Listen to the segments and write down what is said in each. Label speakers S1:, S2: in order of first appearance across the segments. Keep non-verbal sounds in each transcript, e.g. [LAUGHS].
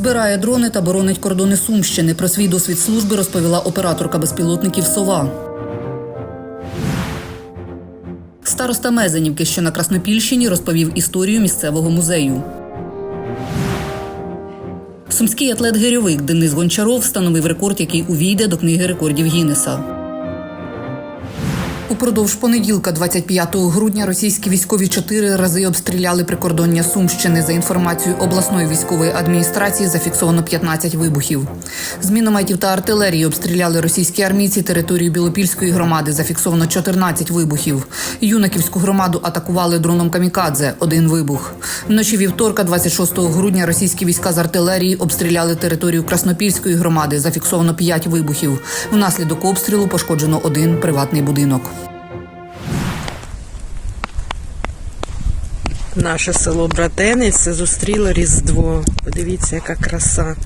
S1: Збирає дрони та боронить кордони Сумщини. Про свій досвід служби розповіла операторка безпілотників Сова. Староста Мезенівки, що на Краснопільщині, розповів історію місцевого музею. Сумський атлет-гирьовик Денис Гончаров встановив рекорд, який увійде до книги рекордів Гіннеса. Упродовж понеділка, 25 грудня, російські військові чотири рази обстріляли прикордоння Сумщини. За інформацією обласної військової адміністрації, зафіксовано 15 вибухів. З мінометів та артилерії обстріляли російські армійці територію Білопільської громади. Зафіксовано 14 вибухів. Юнаківську громаду атакували дроном камікадзе. Один вибух. Вночі вівторка, 26 грудня, російські війська з артилерії обстріляли територію Краснопільської громади. Зафіксовано 5 вибухів. Внаслідок обстрілу пошкоджено один приватний будинок.
S2: Наше село Братенець зустріло Різдво. Подивіться, яка краса.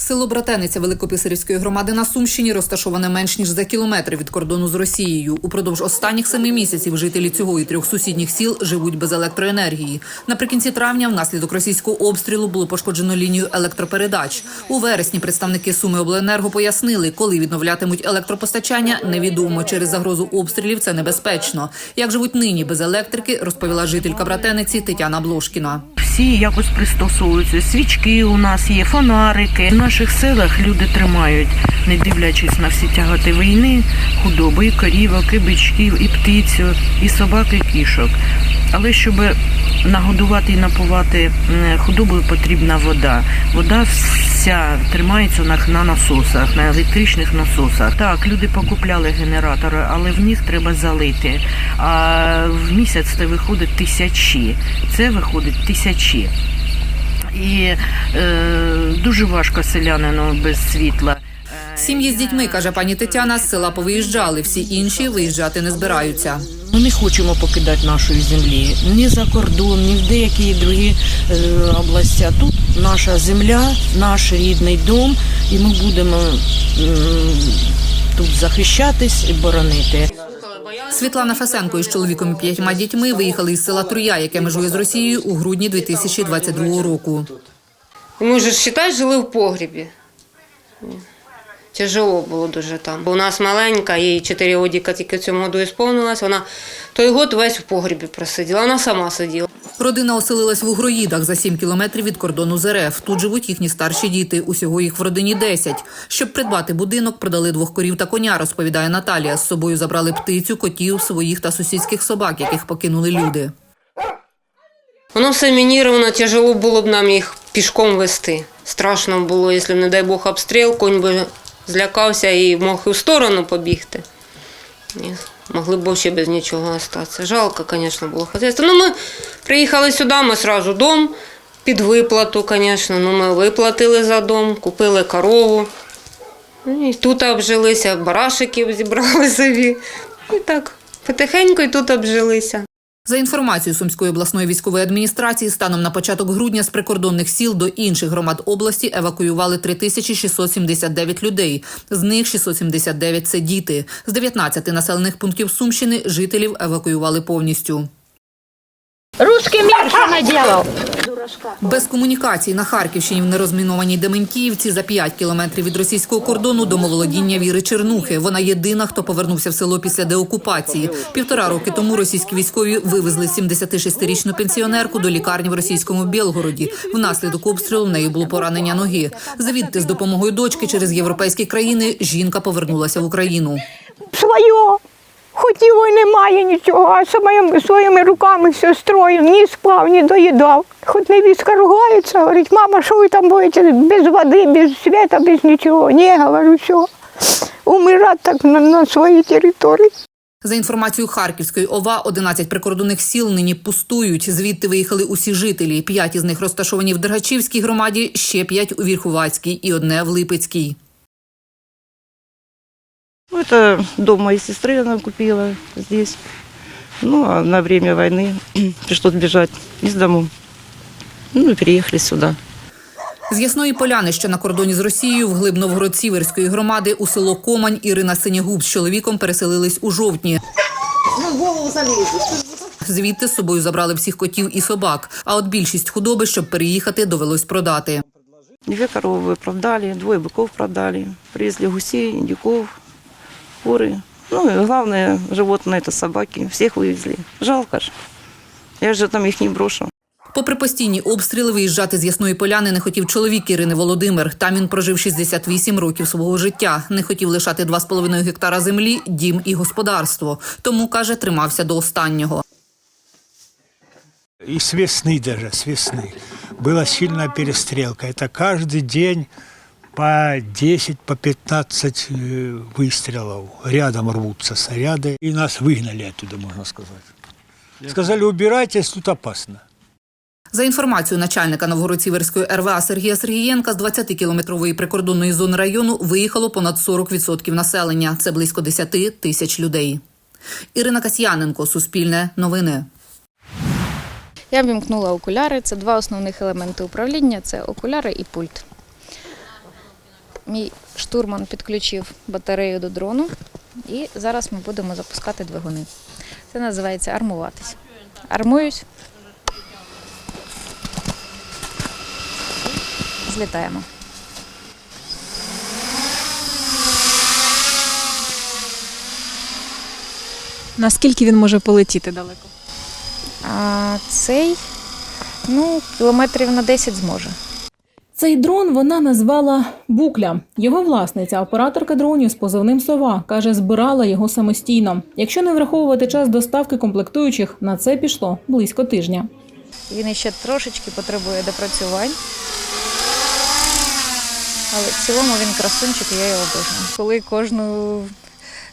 S1: Село Братениця Великописарівської громади на Сумщині розташоване менш ніж за кілометр від кордону з Росією. Упродовж останніх семи місяців жителі цього і трьох сусідніх сіл живуть без електроенергії. Наприкінці травня, внаслідок російського обстрілу, було пошкоджено лінію електропередач. У вересні представники Суми Обленерго пояснили, коли відновлятимуть електропостачання, невідомо через загрозу обстрілів. Це небезпечно. Як живуть нині без електрики, розповіла жителька Братениці Тетяна Блошкіна.
S2: Всі якось пристосовуються. Свічки у нас є, фонарики. В наших селах люди тримають, не дивлячись на всі тягати війни, худобу, і корівок, і бичків, і птицю, і собак, і кішок. Але щоб нагодувати і напувати худобою потрібна вода. Вода вся тримається на, на насосах, на електричних насосах. Так, люди покупляли генератори, але в них треба залити. А в місяць це виходить тисячі. Це виходить тисячі. І е, дуже важко селянину без світла.
S1: Сім'ї з дітьми, каже пані Тетяна, з села повиїжджали. Всі інші виїжджати не збираються.
S2: Ми не хочемо покидати нашої землі ні за кордон, ні в деякі другі е, області. Тут наша земля, наш рідний дом, і ми будемо м, тут захищатись і боронити.
S1: Світлана Фесенко із чоловіком і п'ятьма дітьми виїхали із села Труя, яке межує з Росією у грудні 2022 року.
S3: Ми вже считай, жили в погрібі. Тяжело було дуже там. У нас маленька, їй 4 годіка тільки цьому году ісповнилась. Вона той год весь в погрібі просиділа. Вона сама сиділа.
S1: Родина оселилась в Угроїдах за 7 кілометрів від кордону з РФ. Тут живуть їхні старші діти. Усього їх в родині 10. Щоб придбати будинок, продали двох корів та коня, розповідає Наталія. З собою забрали птицю, котів, своїх та сусідських собак, яких покинули люди.
S3: Воно все мініровано, тяжело було б нам їх пішком вести. Страшно було, якщо, не дай Бог, обстріл, конь би злякався і мог в сторону побігти. Могли б ще без нічого залишитися. Жалко, звісно, було хазяйство. Ну, ми приїхали сюди, ми одразу дом під виплату, звісно. Ну, ми виплатили за дом, купили корову. Ну, І тут обжилися, барашиків зібрали [LAUGHS] собі. І так, потихеньку і тут обжилися.
S1: За інформацією Сумської обласної військової адміністрації, станом на початок грудня з прикордонних сіл до інших громад області евакуювали 3679 людей. З них 679 – це діти. З 19 населених пунктів Сумщини жителів евакуювали повністю.
S4: Русский мир что наделал?
S1: Без комунікацій на Харківщині в нерозмінованій Дементіївці за 5 кілометрів від російського кордону до молодіння Віри Чернухи. Вона єдина, хто повернувся в село після деокупації. Півтора роки тому російські військові вивезли 76-річну пенсіонерку до лікарні в російському Білгороді. Внаслідок обстрілу в неї було поранення ноги. Звідти з допомогою дочки через європейські країни жінка повернулася в Україну.
S4: Своє. Його й немає нічого, а своїми, своїми руками все строїв, ні спав, ні доїдав. Хоч невістка ругається, говорить, мама, що ви там будете без води, без світа, без нічого. Ні, говорю, все. Умирати так на, на своїй території.
S1: За інформацією Харківської ОВА, 11 прикордонних сіл нині пустують. Звідти виїхали усі жителі. П'ять із них розташовані в Дергачівській громаді, ще п'ять у Вірхувацькій і одне в Липецькій.
S5: Ну, Это дом моей сестры она купила здесь. Ну, а на время войны [CLEARS THROAT] пришлось бежать из дому. Ну, и переехали сюда.
S1: З Ясної Поляни, що на кордоні з Росією, в глиб Новгород-Сіверської громади у село Комань Ірина Синягуб з чоловіком переселились у жовтні. Звідти з собою забрали всіх котів і собак. А от більшість худоби, щоб переїхати, довелось продати.
S5: Две коровы продали, двое быков продали. Привезли гусей, индюков, куры. Ну и главное животное это собаки. Всех вывезли. Жалко ж. Я же там их не брошу.
S1: Попри постійні обстріли, виїжджати з Ясної Поляни не хотів чоловік Ірини Володимир. Там він прожив 68 років свого життя. Не хотів лишати 2,5 гектара землі, дім і господарство. Тому, каже, тримався до останнього.
S6: И с весны даже, с весны. Была сильная перестрелка. Это каждый день по 10, по 15 э, выстрелов. Рядом рвутся снаряды. И нас выгнали оттуда, можно сказать. Сказали, убирайтесь, тут опасно.
S1: За інформацією начальника Новгород-Сіверської РВА Сергія Сергієнка, з 20-кілометрової прикордонної зони району виїхало понад 40% населення. Це близько 10 тисяч людей. Ірина Касьяненко, Суспільне новини.
S7: Я вімкнула окуляри. Це два основних елементи управління: це окуляри і пульт. Мій штурман підключив батарею до дрону, і зараз ми будемо запускати двигуни. Це називається армуватись. Армуюсь. Злітаємо.
S8: Наскільки він може полетіти далеко?
S7: А цей ну, кілометрів на 10 зможе.
S9: Цей дрон вона назвала Букля. Його власниця, операторка дронів з позивним Сова, каже, збирала його самостійно. Якщо не враховувати час доставки комплектуючих, на це пішло близько тижня.
S7: Він ще трошечки потребує допрацювань. Але в цілому він красунчик, я його обожнюю. Коли кожну,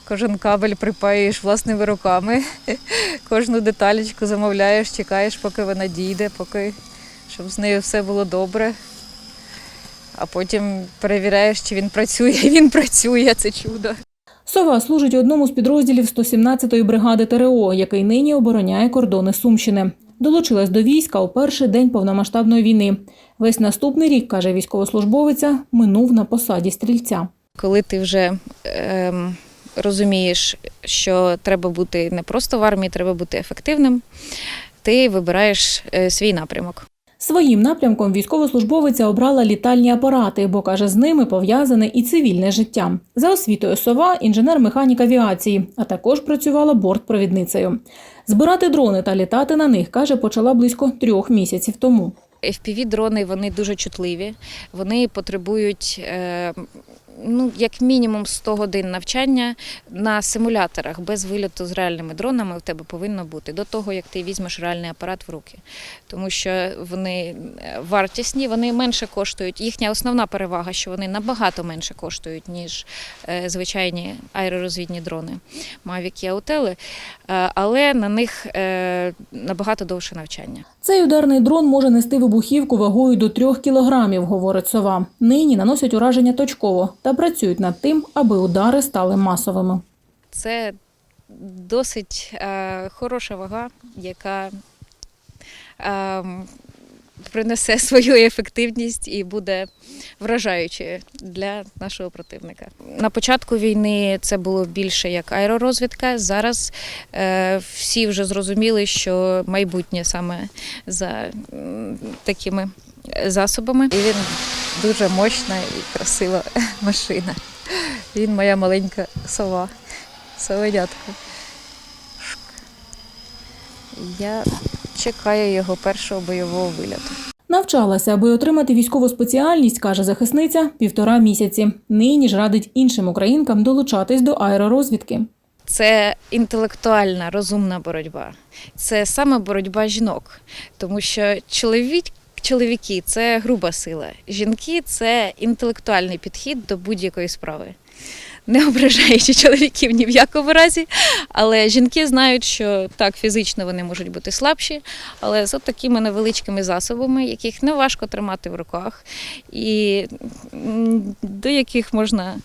S7: кожен кабель припаюєш власними руками, [LAUGHS] кожну деталечку замовляєш, чекаєш, поки вона дійде, поки щоб з нею все було добре. А потім перевіряєш, чи він працює. І він працює, це чудо.
S9: Сова служить одному з підрозділів 117-ї бригади ТРО, який нині обороняє кордони Сумщини. Долучилась до війська у перший день повномасштабної війни. Весь наступний рік, каже військовослужбовиця, минув на посаді стрільця.
S7: коли ти вже ем, розумієш, що треба бути не просто в армії, треба бути ефективним, ти вибираєш е, свій напрямок.
S9: Своїм напрямком військовослужбовиця обрала літальні апарати, бо каже, з ними пов'язане і цивільне життя. За освітою сова інженер-механік авіації, а також працювала бортпровідницею. Збирати дрони та літати на них каже, почала близько трьох місяців тому.
S7: FPV-дрони вони дуже чутливі, вони потребують. Ну, як мінімум 100 годин навчання на симуляторах без вильоту з реальними дронами в тебе повинно бути до того, як ти візьмеш реальний апарат в руки. Тому що вони е, вартісні, вони менше коштують. Їхня основна перевага, що вони набагато менше коштують, ніж е, звичайні аеророзвідні дрони Mavic і Аутели, але на них е, набагато довше навчання.
S9: Цей ударний дрон може нести вибухівку вагою до трьох кілограмів, говорить сова. Нині наносять ураження точково та працюють над тим, аби удари стали масовими.
S7: Це досить е, хороша вага, яка е, принесе [LAUGHS] свою ефективність і буде вражаючою для нашого противника. На початку війни це було більше як аеророзвідка. Зараз е, всі вже зрозуміли, що майбутнє саме за м, такими засобами. І він дуже мощна і красива [LAUGHS] машина. Він моя маленька сова, совенятко. Я чекаю його першого бойового вильоту.
S9: Навчалася, аби отримати військову спеціальність, каже захисниця, півтора місяці. Нині ж радить іншим українкам долучатись до аеророзвідки.
S7: Це інтелектуальна, розумна боротьба. Це саме боротьба жінок, тому що чоловік. Чоловіки це груба сила. Жінки це інтелектуальний підхід до будь-якої справи. Не ображаючи чоловіків ні в якому разі, але жінки знають, що так, фізично вони можуть бути слабші, але з такими невеличкими засобами, яких не важко тримати в руках, і до яких можна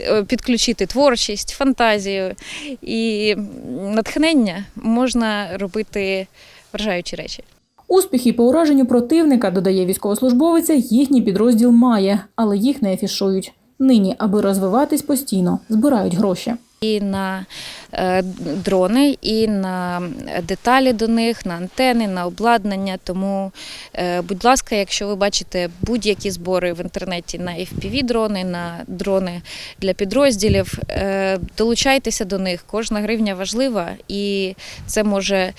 S7: е, підключити творчість, фантазію і натхнення, можна робити вражаючі речі.
S9: Успіхи по ураженню противника, додає військовослужбовиця, їхній підрозділ має, але їх не афішують. Нині, аби розвиватись постійно, збирають гроші.
S7: І на е, дрони, і на деталі до них, на антени, на обладнання. Тому, е, будь ласка, якщо ви бачите будь-які збори в інтернеті на FPV-дрони, на дрони для підрозділів, е, долучайтеся до них. Кожна гривня важлива, і це може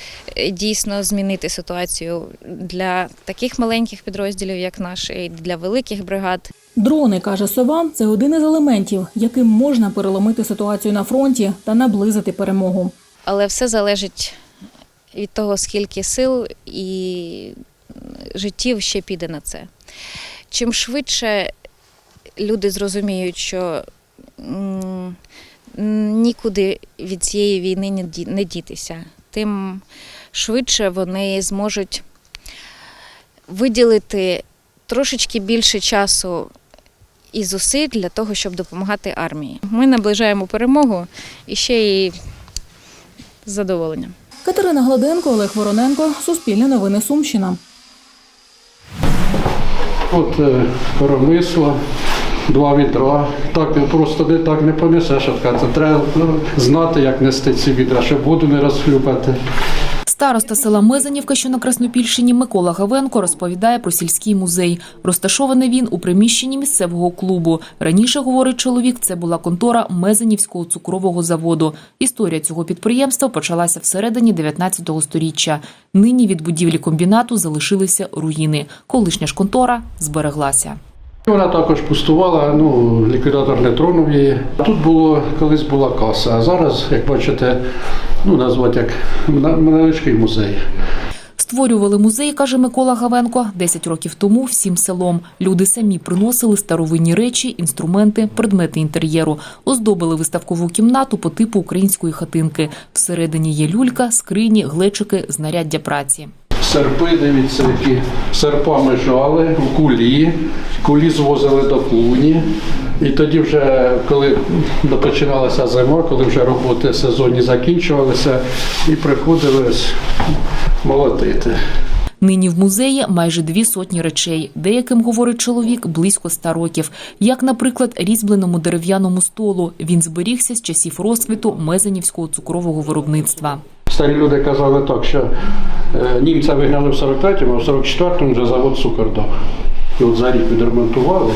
S7: дійсно змінити ситуацію для таких маленьких підрозділів, як наш, і для великих бригад.
S9: Дрони, каже Сова, це один із елементів, яким можна переломити ситуацію на фронті та наблизити перемогу.
S7: Але все залежить від того, скільки сил і життів ще піде на це. Чим швидше люди зрозуміють, що нікуди від цієї війни не дітися, тим швидше вони зможуть виділити трошечки більше часу і зусиль для того, щоб допомагати армії. Ми наближаємо перемогу і ще й з задоволенням.
S9: Катерина Гладенко, Олег Вороненко, Суспільне новини Сумщина.
S10: От е, коромисло, два відра. Так просто не так не понесеш. Це треба ну, знати, як нести ці відра, щоб воду не розхлюпати.
S11: Староста села Мезенівка, що на Краснопільщині, Микола Гавенко розповідає про сільський музей. Розташований він у приміщенні місцевого клубу. Раніше, говорить чоловік, це була контора Мезенівського цукрового заводу. Історія цього підприємства почалася всередині 19 століття. Нині від будівлі комбінату залишилися руїни. Колишня ж контора збереглася.
S10: Вона також пустувала, ну, ліквідатор не тронув її. Тут було, колись була каса, а зараз, як бачите, ну, назвати як невеличкий музей.
S11: Створювали музей, каже Микола Гавенко, 10 років тому всім селом. Люди самі приносили старовинні речі, інструменти, предмети інтер'єру, оздобили виставкову кімнату по типу української хатинки. Всередині є люлька, скрині, глечики, знаряддя праці.
S10: Серпи, дивіться, які серпами жали в кулі, кулі звозили до клуні. І тоді вже, коли починалася зима, коли вже роботи сезонні закінчувалися, і приходили молотити.
S11: Нині в музеї майже дві сотні речей. Деяким, говорить чоловік, близько ста років. Як, наприклад, різьбленому дерев'яному столу. Він зберігся з часів розквіту Мезенівського цукрового виробництва.
S10: Старі люди казали так, що е, німця вигнали в 43-му, а в 44-му вже завод цукор. І от за рік відремонтували.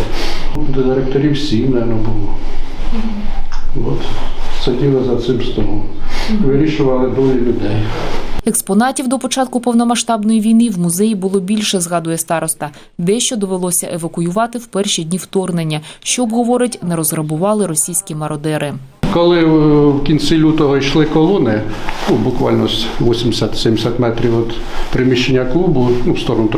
S10: До директорів сім, мабуть, було. От. Сиділи за цим столом. Вирішували долі людей.
S11: Експонатів до початку повномасштабної війни в музеї було більше, згадує староста. Дещо довелося евакуювати в перші дні вторгнення, щоб, говорить, не розграбували російські мародери.
S10: Коли е, в кінці лютого йшли колони, ну, буквально 80-70 метрів від приміщення клубу, ну, в сторону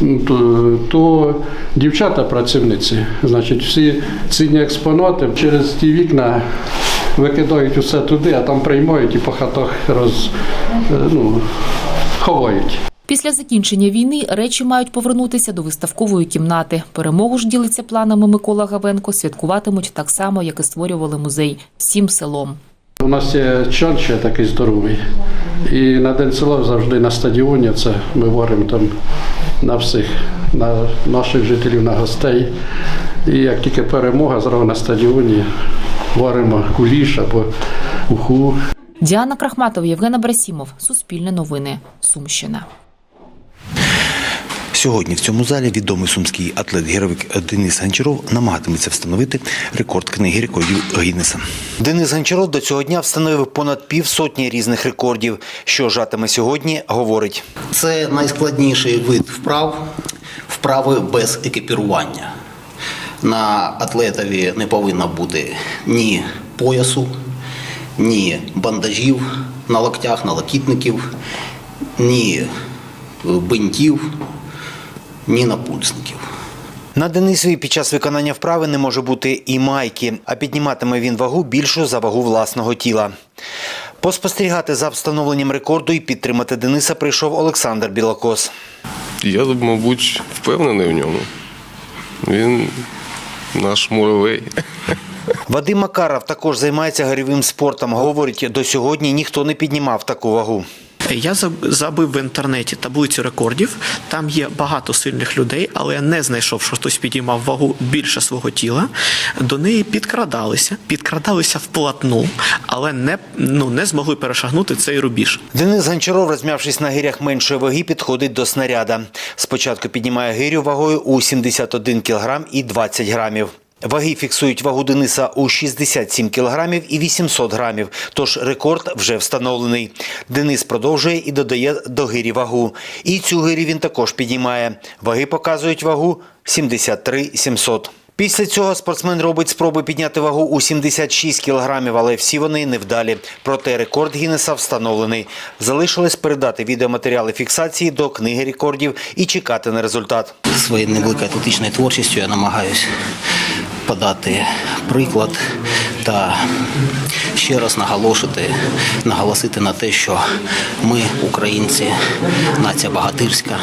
S10: ну, то, то дівчата працівниці, значить, всі цінні експонати через ті вікна викидають усе туди, а там приймають і по хатах роз, е, ну, ховають.
S11: Після закінчення війни речі мають повернутися до виставкової кімнати. Перемогу ж ділиться планами Микола Гавенко. Святкуватимуть так само, як і створювали музей всім селом.
S10: У нас є чан ще такий здоровий. І на День села завжди на стадіоні це ми варимо там на всіх, на наших жителів, на гостей. І як тільки перемога, зразу на стадіоні варимо куліш або уху.
S11: Діана Крахматова, Євгена Брасімов, Суспільне новини, Сумщина.
S12: Сьогодні в цьому залі відомий сумський атлет-гіровик Денис Гончаров намагатиметься встановити рекорд книги рекордів Гіннеса. Денис Гончаров до цього дня встановив понад півсотні різних рекордів. Що жатиме сьогодні, говорить.
S13: Це найскладніший вид вправ, вправи без екіпірування. На атлетові не повинно бути ні поясу, ні бандажів на локтях, на локітників, ні бинтів, ні напульсників.
S12: На Денисові під час виконання вправи не може бути і майки, а підніматиме він вагу більшу за вагу власного тіла. Поспостерігати за встановленням рекорду і підтримати Дениса прийшов Олександр Білокос.
S14: Я, мабуть, впевнений в ньому. Він наш муравей.
S12: Вадим Макаров також займається горівим спортом. Говорить, до сьогодні ніхто не піднімав таку вагу.
S15: Я забив в інтернеті таблицю рекордів. Там є багато сильних людей, але я не знайшов, що хтось підіймав вагу більше свого тіла. До неї підкрадалися, підкрадалися вплотну, але не, ну, не змогли перешагнути цей рубіж.
S12: Денис Гончаров, розм'явшись на гирях меншої ваги, підходить до снаряда. Спочатку піднімає гирю вагою у 71 кг і 20 грамів. Ваги фіксують вагу Дениса у 67 кг і 800 грамів, тож рекорд вже встановлений. Денис продовжує і додає до гирі вагу. І цю гирю він також піднімає. Ваги показують вагу 73 700. Після цього спортсмен робить спроби підняти вагу у 76 кілограмів, але всі вони невдалі. Проте рекорд Гіннеса встановлений. Залишилось передати відеоматеріали фіксації до книги рекордів і чекати на результат.
S13: Своєю невеликою атлетичною творчістю я намагаюся подати приклад та ще раз наголошити, наголосити на те, що ми, українці, нація багатирська,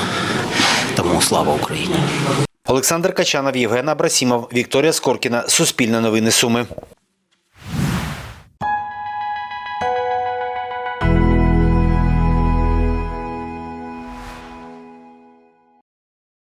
S13: тому слава Україні.
S12: Олександр Качанов, Євген Абрасімов, Вікторія Скоркіна. Суспільне новини Суми.